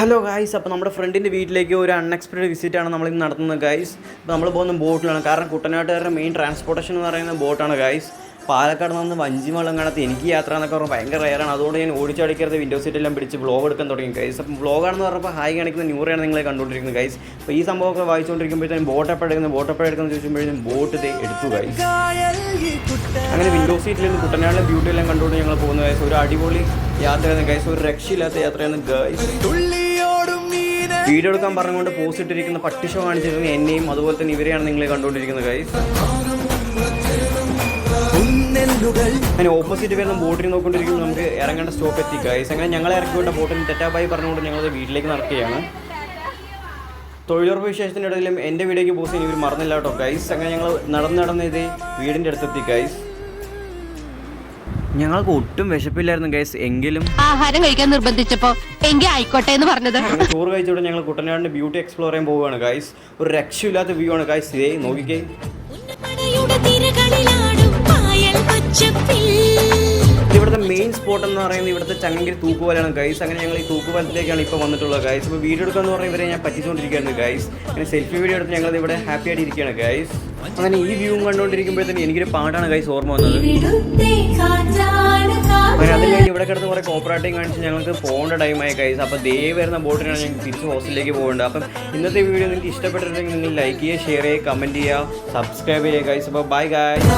Hello guys അപ്പോൾ നമ്മുടെ ഫ്രണ്ടിന്റെ വീട്ടിലേക്ക് ഒരു അൺഎക്സ്പെക്റ്റഡ് വിസിറ്റാണ് നമ്മൾ ഇന്ന് നടത്തുന്നത് ഗായ്സ് അപ്പോൾ നമ്മൾ പോകുന്ന ബോട്ടിലാണ്. കാരണം കുട്ടനാട്ടുകാരുടെ മെയിൻ ട്രാൻസ്പോർട്ടേഷൻ എന്ന് പറയുന്ന ബോട്ടാണ് ഗായ്സ് പാലക്കാട് നിന്ന് വഞ്ചിമളം കാണാത്ത എനിക്ക് യാത്ര എന്നൊക്കെ പറഞ്ഞാൽ ഭയങ്കര റയറാണ് അതുകൊണ്ട് ഞാൻ ഓടിച്ചടിക്കരുത് വിൻഡോ സീറ്റ് എല്ലാം പിടിച്ച് വ്ളോഗ് എടുക്കാൻ തുടങ്ങി ഗൈസ് അപ്പം വ്ളോഗാണെന്ന് പറഞ്ഞപ്പോൾ ഹായ് കാണിക്കുന്ന ന്യൂറിയാണ് നിങ്ങളെ കണ്ടുകൊണ്ടിരിക്കുന്നത് ഗൈസ് അപ്പോൾ ഈ സംഭവമൊക്കെ വായിച്ചുകൊണ്ടിരിക്കുമ്പോഴത്തേനും ബോട്ട് എപ്പോൾ എടുക്കുന്നത്? ബോട്ട് എപ്പോൾ എടുക്കുന്നത് ചോദിക്കുമ്പോഴത്തേനും ബോട്ട് ഇത് എടുത്തു ഗൈസ് അങ്ങനെ വിൻഡോ സീറ്റിൽ നിന്ന് കുട്ടനാടിലെ ബ്യൂട്ടി എല്ലാം കണ്ടുകൊണ്ട് ഞങ്ങൾ പോകുന്ന ഗൈസ് ഒരു അടിപൊളി യാത്രയായിരുന്നു ഗൈസ് ഒരു രക്ഷയില്ലാത്ത യാത്രയായിരുന്നു ഗൈസ് വീഡിയോ എടുക്കാൻ പറഞ്ഞുകൊണ്ട് പോസ് ഇട്ടിരിക്കുന്ന പട്ടിഷ കാണിച്ചിരുന്ന എന്നെയും അതുപോലെ തന്നെ ഇവരെയാണ് നിങ്ങൾ കണ്ടുകൊണ്ടിരിക്കുന്നത് ഗൈസ് അങ്ങനെ ഓപ്പോസിറ്റ് വരുന്ന ബോട്ടിൽ നോക്കിക്കൊണ്ടിരിക്കുമ്പോൾ നമുക്ക് ഇറങ്ങേണ്ട സ്റ്റോപ്പ് എത്തി ഗൈസ് അങ്ങനെ ഞങ്ങളെ ഇറക്കി വിട്ട ബോട്ടിൽ തെറ്റാപ്പായി പറഞ്ഞുകൊണ്ട് ഞങ്ങൾ വീട്ടിലേക്ക് നടക്കുകയാണ്. തൊഴിലുറപ്പ് വിശേഷത്തിന്റെ ഇടയിലും എന്റെ വീടേക്ക് പോസ്റ്റ് ഇനി ഇവർ മറന്നില്ല കേട്ടോ ഗൈസ് അങ്ങനെ ഞങ്ങൾ നടന്ന് നടന്ന് വീടിന്റെ അടുത്തെത്തി ഗൈസ് ഞങ്ങൾക്ക് ഒട്ടും വിശപ്പില്ലായിരുന്നു ഗൈസ് എങ്കിലും ആഹാരം കഴിക്കാൻ നിർബന്ധിച്ചപ്പോ എങ്കിൽ ആയിക്കോട്ടെ എന്ന് പറഞ്ഞത്. ടൂർ കഴിച്ചോടെ ഞങ്ങൾ കുട്ടനാടിന്റെ ബ്യൂട്ടി എക്സ്പ്ലോർ ചെയ്യാൻ പോവുകയാണ് ഗൈസ് ഒരു രക്ഷയില്ലാത്ത വ്യൂ ആണ് ഗൈസ് ഇതേ നോക്കിക്കേ. ഇവിടുത്തെ മെയിൻ സ്പോട്ട് എന്ന് പറയുന്നത് ഇവിടുത്തെ ചങ്ങങ്കിരി തൂക്കുപാലാണ് ഗൈസ് അങ്ങനെ ഞങ്ങൾ ഈ തൂക്കുപാലത്തിലേക്കാണ് ഇപ്പോൾ വന്നിട്ടുള്ളത് ഗൈസ് ഇപ്പോൾ വീഡിയോ എടുക്കാന്ന് പറഞ്ഞാൽ ഇവരെ ഞാൻ പറ്റിച്ചുകൊണ്ടിരിക്കുകയാണ് ഗൈസ് അങ്ങനെ സെൽഫി വീഡിയോ എടുത്ത് ഞങ്ങൾ ഇവിടെ ഹാപ്പി ആയിട്ട് ഇരിക്കുകയാണ് ഗൈസ് അങ്ങനെ ഈ വ്യൂ കണ്ടുകൊണ്ടിരിക്കുമ്പോഴത്തേന് എനിക്കൊരു പാട്ടാണ് കൈസ് ഓർമ്മ വന്നത്. അങ്ങനെ അത് കഴിഞ്ഞ് ഇവിടെ കിടന്ന് കുറേ കോപ്പറേറ്റിംഗ് കാണിച്ച് ഞങ്ങൾക്ക് പോകേണ്ട ടൈമായി കൈസ് അപ്പോൾ ദേ വരുന്ന ബോട്ടിനാണ് ഞങ്ങൾക്ക് തിരിച്ച് ഹോസ്റ്റലിലേക്ക് പോകേണ്ടത്. അപ്പം ഇന്നത്തെ വീഡിയോ നിങ്ങൾക്ക് ഇഷ്ടപ്പെട്ടിട്ടുണ്ടെങ്കിൽ നിങ്ങൾ ലൈക്ക് ചെയ്യുക ഷെയർ ചെയ്യുക കമന്റ് ചെയ്യുക സബ്സ്ക്രൈബ് ചെയ്യുക കൈസ് അപ്പോൾ ബൈ ഗൈസ്